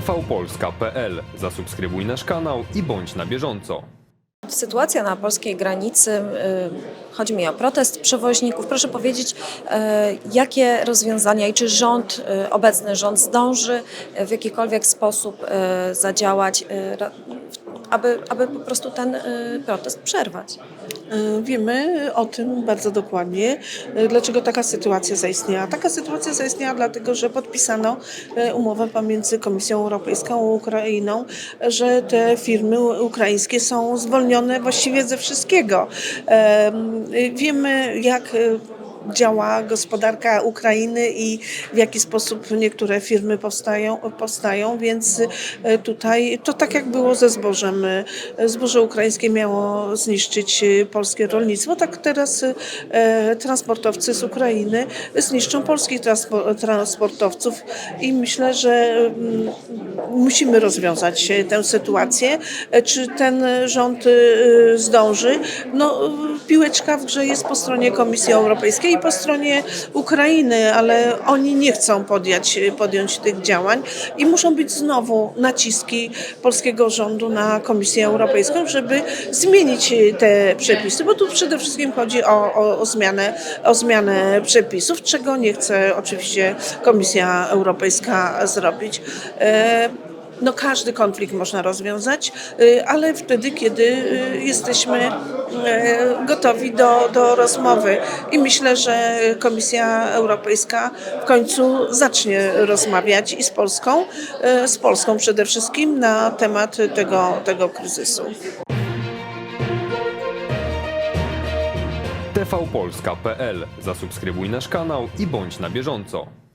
tvpolska.pl. Zasubskrybuj nasz kanał i bądź na bieżąco. Sytuacja na polskiej granicy, y, chodzi mi o protest przewoźników. Proszę powiedzieć, y, jakie rozwiązania i czy rząd, y, obecny rząd zdąży w jakikolwiek sposób zadziałać, aby, aby po prostu ten y, protest przerwać? Y, Wiemy o tym bardzo dokładnie, y, dlaczego taka sytuacja zaistniała. Taka sytuacja zaistniała dlatego, że podpisano umowę pomiędzy Komisją Europejską a Ukrainą, że te firmy ukraińskie są zwolnione właściwie ze wszystkiego. Em, Wiemy, jak działa gospodarka Ukrainy i w jaki sposób niektóre firmy powstają, powstają, więc e, tutaj to tak jak było ze zbożem. E, Zboże ukraińskie miało zniszczyć e, polskie rolnictwo, tak teraz transportowcy z Ukrainy zniszczą polskich transpo- transportowców i myślę, że mm, musimy rozwiązać e, tę sytuację. E, Czy ten rząd e, zdąży? No, e, piłeczka w grze jest po stronie Komisji Europejskiej i po stronie Ukrainy, ale oni nie chcą podjąć, podjąć tych działań i muszą być znowu naciski polskiego rządu na Komisję Europejską, żeby zmienić te przepisy, bo tu przede wszystkim chodzi o, o, o, zmianę, o zmianę przepisów, czego nie chce oczywiście Komisja Europejska zrobić. No każdy konflikt można rozwiązać, y, ale wtedy, kiedy y, jesteśmy y, gotowi do, do rozmowy. I myślę, że Komisja Europejska w końcu zacznie rozmawiać i z Polską, z Polską przede wszystkim na temat tego, tego kryzysu. tvpolska.pl. Zasubskrybuj nasz kanał i bądź na bieżąco.